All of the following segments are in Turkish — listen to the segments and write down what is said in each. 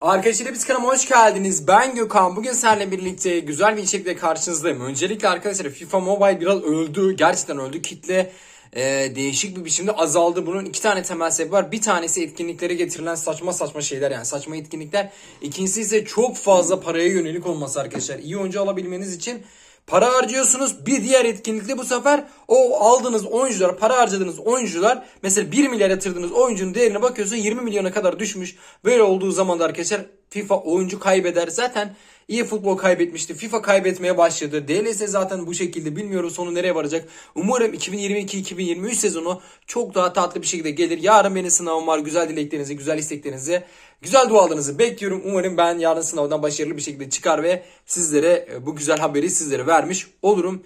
Arkadaşlar biz kanalıma hoş geldiniz. Ben Gökhan. Bugün seninle birlikte güzel bir içerikle karşınızdayım. Öncelikle arkadaşlar FIFA Mobile biraz öldü. Gerçekten öldü. Kitle e, değişik bir biçimde azaldı. Bunun iki tane temel sebebi var. Bir tanesi etkinliklere getirilen saçma saçma şeyler yani saçma etkinlikler. İkincisi ise çok fazla paraya yönelik olması arkadaşlar. İyi oyuncu alabilmeniz için Para harcıyorsunuz. Bir diğer etkinlikte bu sefer o aldığınız oyuncular, para harcadığınız oyuncular mesela 1 milyar yatırdığınız oyuncunun değerine bakıyorsun 20 milyona kadar düşmüş. Böyle olduğu zaman da arkadaşlar FIFA oyuncu kaybeder. Zaten iyi futbol kaybetmişti. FIFA kaybetmeye başladı. DLS zaten bu şekilde bilmiyorum sonu nereye varacak. Umarım 2022-2023 sezonu çok daha tatlı bir şekilde gelir. Yarın benim sınavım var. Güzel dileklerinizi, güzel isteklerinizi, güzel dualarınızı bekliyorum. Umarım ben yarın sınavdan başarılı bir şekilde çıkar ve sizlere e, bu güzel haberi sizlere vermiş olurum.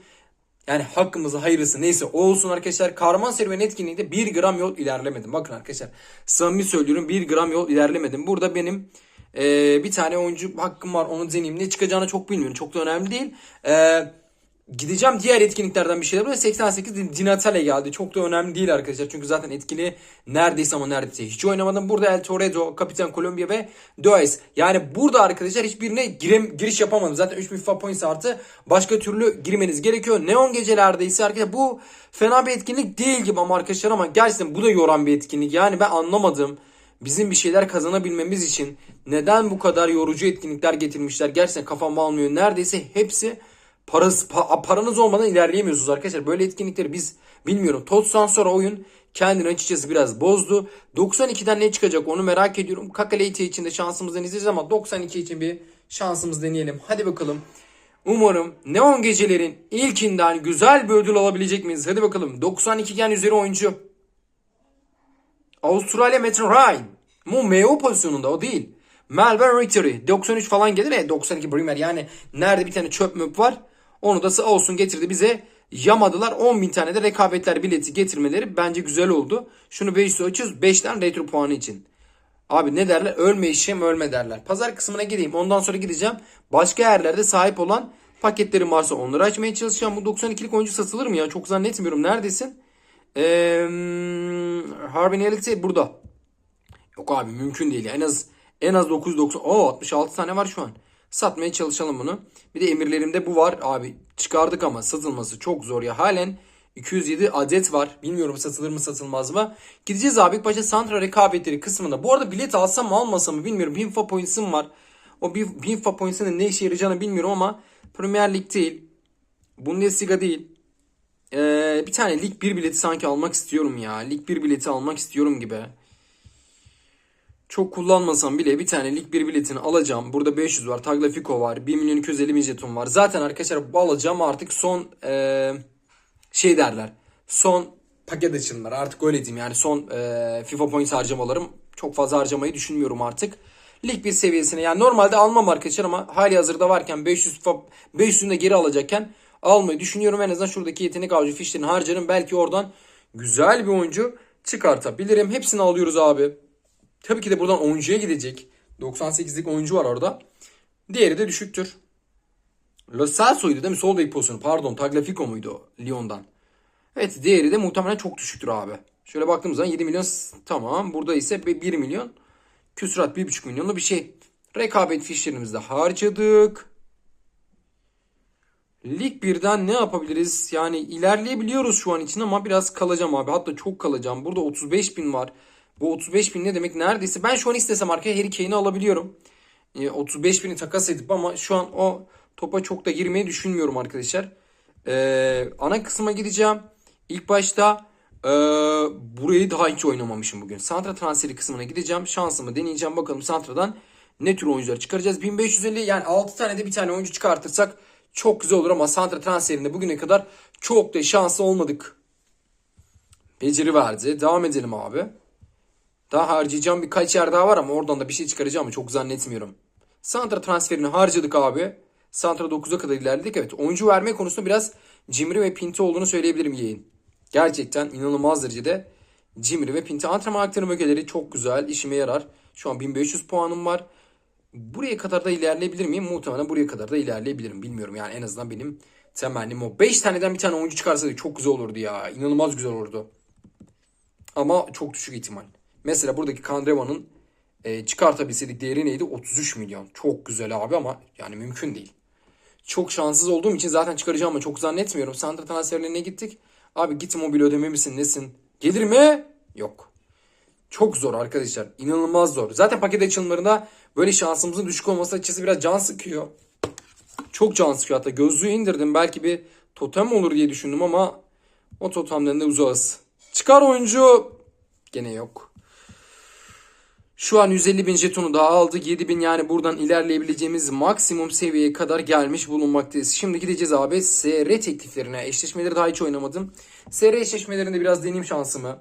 Yani hakkımızı hayırlısı neyse o olsun arkadaşlar. Kahraman serüveni etkinliğinde 1 gram yol ilerlemedim. Bakın arkadaşlar samimi söylüyorum 1 gram yol ilerlemedim. Burada benim e, bir tane oyuncu hakkım var onu deneyeyim. Ne çıkacağını çok bilmiyorum. Çok da önemli değil. Eee Gideceğim diğer etkinliklerden bir şeyler. Burada 88 Di Natale geldi. Çok da önemli değil arkadaşlar. Çünkü zaten etkili neredeyse ama neredeyse hiç oynamadım. Burada El Toredo, Kapitan Colombia ve Dois. Yani burada arkadaşlar hiçbirine girem, giriş yapamadım. Zaten 3000 FIFA points artı başka türlü girmeniz gerekiyor. Neon gecelerde ise arkadaşlar bu fena bir etkinlik değil gibi ama arkadaşlar ama gerçekten bu da yoran bir etkinlik. Yani ben anlamadım. Bizim bir şeyler kazanabilmemiz için neden bu kadar yorucu etkinlikler getirmişler? Gerçekten kafam almıyor. Neredeyse hepsi Parası, pa- paranız olmadan ilerleyemiyorsunuz arkadaşlar. Böyle etkinlikleri biz bilmiyorum. TOTS'tan sonra oyun kendini açıkçası biraz bozdu. 92'den ne çıkacak onu merak ediyorum. Kakaleyte için de şansımızdan izleyeceğiz ama 92 için bir şansımız deneyelim. Hadi bakalım. Umarım Neon Gecelerin ilkinden güzel bir ödül alabilecek miyiz? Hadi bakalım. 92 gen üzeri oyuncu. Avustralya Metin Ryan. Mu MO pozisyonunda o değil. Melbourne Victory. 93 falan gelir ya 92 Bremer yani nerede bir tane çöp möp var. Onu da sağ olsun getirdi bize yamadılar. 10 bin tane de rekabetler bileti getirmeleri bence güzel oldu. Şunu 500 açıyoruz 5'ten retro puanı için. Abi ne derler? Ölme işim ölme derler. Pazar kısmına gideyim. Ondan sonra gideceğim. Başka yerlerde sahip olan paketlerim varsa onları açmaya çalışacağım. Bu 92'lik oyuncu satılır mı ya? Çok zannetmiyorum. Neredesin? Ee, Harvey Elite burada. Yok abi mümkün değil. En az en az 990. Oo 66 tane var şu an. Satmaya çalışalım bunu. Bir de emirlerimde bu var. Abi çıkardık ama satılması çok zor ya. Halen 207 adet var. Bilmiyorum satılır mı satılmaz mı. Gideceğiz abi başta Santra rekabetleri kısmında. Bu arada bilet alsam mı almasam mı bilmiyorum. Binfa points'ım var. O Binfa points'ın ne işe yarayacağını bilmiyorum ama Premier Lig değil. Bundesliga değil. Ee, bir tane Lig 1 bileti sanki almak istiyorum ya. Lig 1 bileti almak istiyorum gibi. Çok kullanmasam bile bir tane lig 1 biletini alacağım. Burada 500 var. Tagliafico var. 1 milyon 250 bin var. Zaten arkadaşlar bu alacağım artık son ee, şey derler. Son paket açılımları artık öyle diyeyim. Yani son ee, FIFA points harcamalarım. Çok fazla harcamayı düşünmüyorum artık. Lig 1 seviyesine yani normalde almam arkadaşlar ama hali hazırda varken 500 FIFA 500'ünü de geri alacakken almayı düşünüyorum. En azından şuradaki yetenek avcı fişlerini harcarım. Belki oradan güzel bir oyuncu çıkartabilirim. Hepsini alıyoruz abi. Tabii ki de buradan oyuncuya gidecek. 98'lik oyuncu var orada. Diğeri de düşüktür. Lo Celso'ydu değil mi? Sol bek pozisyonu. Pardon Tagliafico muydu o? Lyon'dan. Evet diğeri de muhtemelen çok düşüktür abi. Şöyle baktığımız zaman 7 milyon tamam. Burada ise 1 milyon. Küsurat 1,5 milyonlu bir şey. Rekabet fişlerimizi de harcadık. Lig 1'den ne yapabiliriz? Yani ilerleyebiliyoruz şu an için ama biraz kalacağım abi. Hatta çok kalacağım. Burada 35 bin var. Bu 35 bin ne demek? Neredeyse ben şu an istesem arkaya Harry Kane'i alabiliyorum. E, 35 bini takas edip ama şu an o topa çok da girmeyi düşünmüyorum arkadaşlar. E, ana kısma gideceğim. İlk başta e, burayı daha hiç oynamamışım bugün. Santra transferi kısmına gideceğim. Şansımı deneyeceğim. Bakalım Santra'dan ne tür oyuncular çıkaracağız. 1550 yani 6 tane de bir tane oyuncu çıkartırsak çok güzel olur ama Santra transferinde bugüne kadar çok da şanslı olmadık. Beceri verdi. Devam edelim abi. Daha harcayacağım birkaç yer daha var ama oradan da bir şey çıkaracağımı çok zannetmiyorum. Santra transferini harcadık abi. Santra 9'a kadar ilerledik. Evet oyuncu verme konusunda biraz cimri ve pinti olduğunu söyleyebilirim yayın. Gerçekten inanılmaz derecede cimri ve pinti. Antrenman aktarım ögeleri çok güzel. işime yarar. Şu an 1500 puanım var. Buraya kadar da ilerleyebilir miyim? Muhtemelen buraya kadar da ilerleyebilirim. Bilmiyorum yani en azından benim temennim o. 5 taneden bir tane oyuncu çıkarsa çok güzel olurdu ya. İnanılmaz güzel olurdu. Ama çok düşük ihtimal. Mesela buradaki Kandreva'nın e, çıkartabilseydik değeri neydi? 33 milyon. Çok güzel abi ama yani mümkün değil. Çok şanssız olduğum için zaten çıkaracağımı çok zannetmiyorum. Santra transferlerine gittik. Abi git mobil ödeme misin nesin? Gelir mi? Yok. Çok zor arkadaşlar. İnanılmaz zor. Zaten paket açılımlarında böyle şansımızın düşük olması açısı biraz can sıkıyor. Çok can sıkıyor hatta. Gözlüğü indirdim. Belki bir totem olur diye düşündüm ama o totemden de uzağız. Çıkar oyuncu. Gene yok. Şu an 150 bin jetonu daha aldık. 7 bin yani buradan ilerleyebileceğimiz maksimum seviyeye kadar gelmiş bulunmaktayız. Şimdi gideceğiz abi SR tekliflerine. Eşleşmeleri daha hiç oynamadım. SR eşleşmelerinde biraz deneyim şansımı.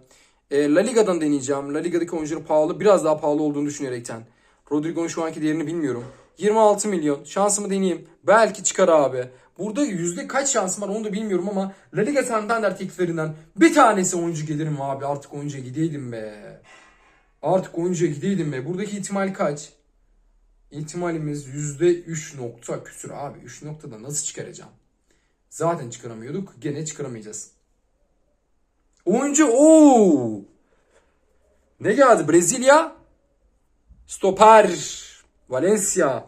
E, La Liga'dan deneyeceğim. La Liga'daki oyuncuların pahalı. Biraz daha pahalı olduğunu düşünerekten. Rodrigo'nun şu anki değerini bilmiyorum. 26 milyon. Şansımı deneyeyim. Belki çıkar abi. Burada yüzde kaç şansım var onu da bilmiyorum ama La Liga Santander tekliflerinden bir tanesi oyuncu gelir mi abi? Artık oyuncuya gideydim be. Artık oyuncuya gideydim be. Buradaki ihtimal kaç? İhtimalimiz yüzde 3 nokta küsür abi. 3 noktada nasıl çıkaracağım? Zaten çıkaramıyorduk. Gene çıkaramayacağız. Oyuncu ooo. Ne geldi? Brezilya. Stoper. Valencia.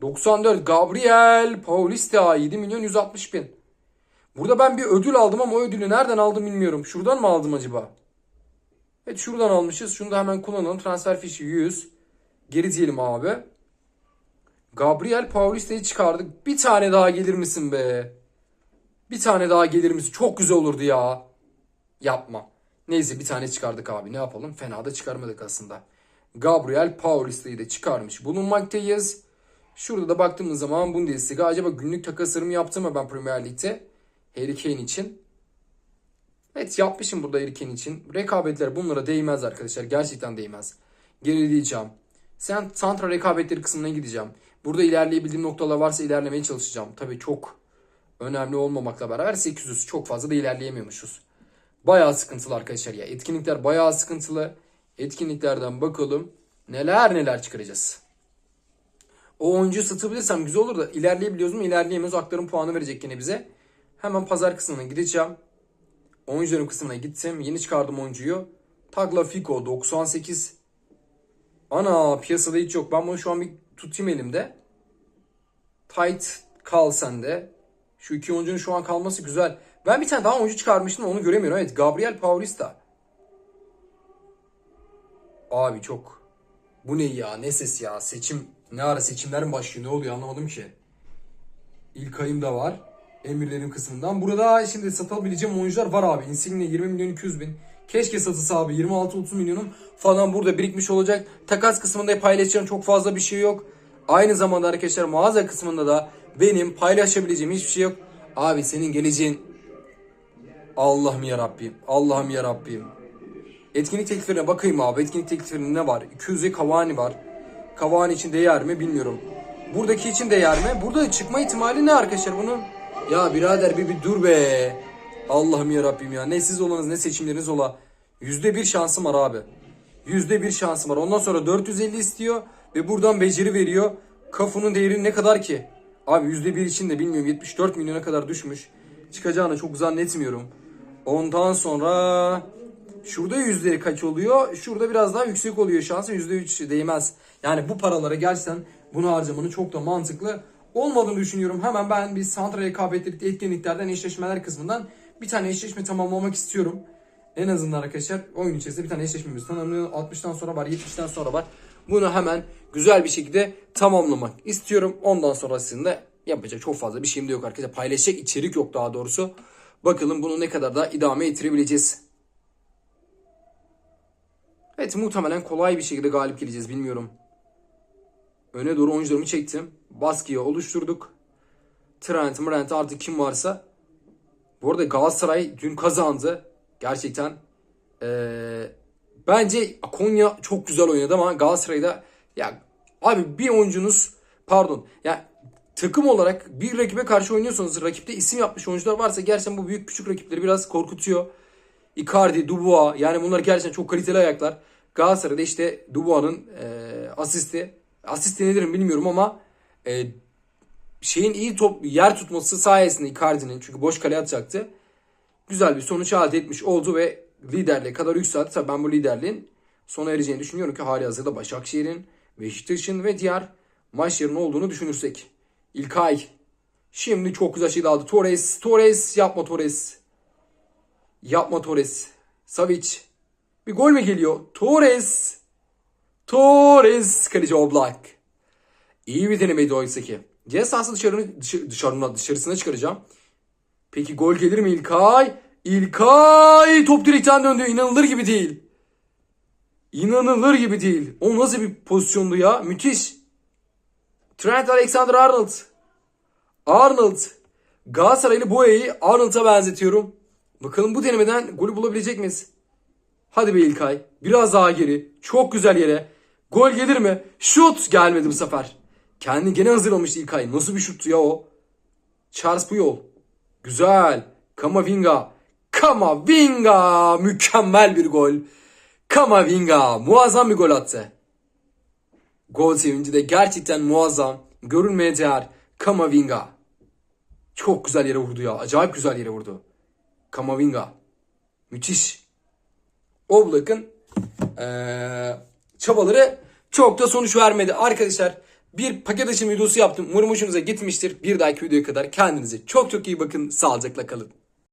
94 Gabriel Paulista 7 milyon 160 bin. Burada ben bir ödül aldım ama o ödülü nereden aldım bilmiyorum. Şuradan mı aldım acaba? Evet şuradan almışız. Şunu da hemen kullanalım. Transfer fişi 100. Geri diyelim abi. Gabriel Paulista'yı çıkardık. Bir tane daha gelir misin be? Bir tane daha gelir misin? Çok güzel olurdu ya. Yapma. Neyse bir tane çıkardık abi. Ne yapalım? Fena da çıkarmadık aslında. Gabriel Paulista'yı da çıkarmış bulunmaktayız. Şurada da baktığımız zaman Bundesliga acaba günlük takaslarımı yaptım mı ben Premier Lig'de? Harry Kane için. Evet yapmışım burada Harry Kane için. Rekabetler bunlara değmez arkadaşlar. Gerçekten değmez. Gerileyeceğim. Sen santra rekabetleri kısmına gideceğim. Burada ilerleyebildiğim noktalar varsa ilerlemeye çalışacağım. Tabii çok önemli olmamakla beraber 800 çok fazla da ilerleyemiyormuşuz. Bayağı sıkıntılı arkadaşlar ya. Etkinlikler bayağı sıkıntılı. Etkinliklerden bakalım neler neler çıkaracağız. O oyuncuyu satabilirsem güzel olur da ilerleyebiliyoruz mu? İlerleyemiyoruz. Aktarım puanı verecek yine bize. Hemen pazar kısmına gideceğim. Oyuncuların kısmına gittim. Yeni çıkardım oyuncuyu. Tagliafico 98. Ana piyasada hiç yok. Ben bunu şu an bir tutayım elimde. Tight kal sende. Şu iki oyuncunun şu an kalması güzel. Ben bir tane daha oyuncu çıkarmıştım onu göremiyorum. Evet Gabriel Paulista. Abi çok. Bu ne ya ne ses ya seçim ne ara seçimler mi başlıyor ne oluyor anlamadım ki. İlk ayımda var. Emirlerim kısmından. Burada şimdi satabileceğim oyuncular var abi. Insigne 20 milyon 200 bin. Keşke satılsa abi 26-30 milyonum falan burada birikmiş olacak. Takas kısmında paylaşacağım çok fazla bir şey yok. Aynı zamanda arkadaşlar mağaza kısmında da benim paylaşabileceğim hiçbir şey yok. Abi senin geleceğin Allah'ım ya. Allah'ım ya. Etkinlik tekliflerine bakayım abi. Etkinlik tekliflerinde ne var? 200'e Cavani var. Cavani için değer mi bilmiyorum. Buradaki için değer mi? Burada çıkma ihtimali ne arkadaşlar bunun? Ya birader bir, bir dur be. Allah'ım ya Rabbim ya. Ne siz olanız ne seçimleriniz ola. Yüzde bir şansım var abi. Yüzde bir şansım var. Ondan sonra 450 istiyor ve buradan beceri veriyor. Kafunun değeri ne kadar ki? Abi yüzde bir için de bilmiyorum 74 milyona kadar düşmüş. Çıkacağını çok zannetmiyorum. Ondan sonra şurada yüzleri kaç oluyor? Şurada biraz daha yüksek oluyor şansı. Yüzde üç değmez. Yani bu paralara gerçekten bunu harcamanın çok da mantıklı olmadığını düşünüyorum. Hemen ben bir santra rekabetli etkinliklerden eşleşmeler kısmından bir tane eşleşme tamamlamak istiyorum. En azından arkadaşlar oyun içerisinde bir tane eşleşmemiz tanımlıyor. 60'tan sonra var, 70'ten sonra var. Bunu hemen güzel bir şekilde tamamlamak istiyorum. Ondan sonrasında yapacak çok fazla bir şeyim de yok arkadaşlar. Paylaşacak içerik yok daha doğrusu. Bakalım bunu ne kadar da idame ettirebileceğiz. Evet muhtemelen kolay bir şekilde galip geleceğiz bilmiyorum. Öne doğru oyuncularımı çektim. Baskıyı oluşturduk. Trent, Mrent artık kim varsa. Bu arada Galatasaray dün kazandı. Gerçekten ee, bence Konya çok güzel oynadı ama Galatasaray'da ya abi bir oyuncunuz pardon ya takım olarak bir rakibe karşı oynuyorsanız rakipte isim yapmış oyuncular varsa gerçekten bu büyük küçük rakipleri biraz korkutuyor. Icardi, Dubois yani bunlar gerçekten çok kaliteli ayaklar. Galatasaray'da işte Dubois'ın e, asisti asist denilirim bilmiyorum ama e, şeyin iyi top yer tutması sayesinde Icardi'nin çünkü boş kale atacaktı. Güzel bir sonuç elde etmiş oldu ve liderliğe kadar yükseldi. Tabii ben bu liderliğin sona ereceğini düşünüyorum ki hali hazırda Başakşehir'in, Beşiktaş'ın ve diğer maçların olduğunu düşünürsek. İlkay. Şimdi çok güzel şey aldı. Torres. Torres. Yapma Torres. Yapma Torres. Savic. Bir gol mü geliyor? Torres. Torres. Kaleci Oblak. İyi bir denemeydi oysa ki. Ceza sahası dışarını, dışarı, dışarısına çıkaracağım. Peki gol gelir mi İlkay? İlkay top direkten döndü. İnanılır gibi değil. İnanılır gibi değil. O nasıl bir pozisyondu ya? Müthiş. Trent Alexander-Arnold. Arnold. Galatasaraylı Boya'yı Arnold'a benzetiyorum. Bakalım bu denemeden golü bulabilecek miyiz? Hadi be İlkay. Biraz daha geri. Çok güzel yere. Gol gelir mi? Şut gelmedi bu sefer. Kendi gene hazırlamıştı İlkay. Nasıl bir şuttu ya o? Charles Puyol. Güzel. Kamavinga. Kamavinga. Mükemmel bir gol. Kamavinga. Muazzam bir gol attı. Gol sevinci de gerçekten muazzam. Görülmeye değer. Kamavinga. Çok güzel yere vurdu ya. Acayip güzel yere vurdu. Kamavinga. Müthiş. Oblak'ın eee, çabaları çok da sonuç vermedi. Arkadaşlar bir paket açım videosu yaptım. Umarım hoşunuza gitmiştir. Bir dahaki videoya kadar kendinize çok çok iyi bakın. Sağlıcakla kalın.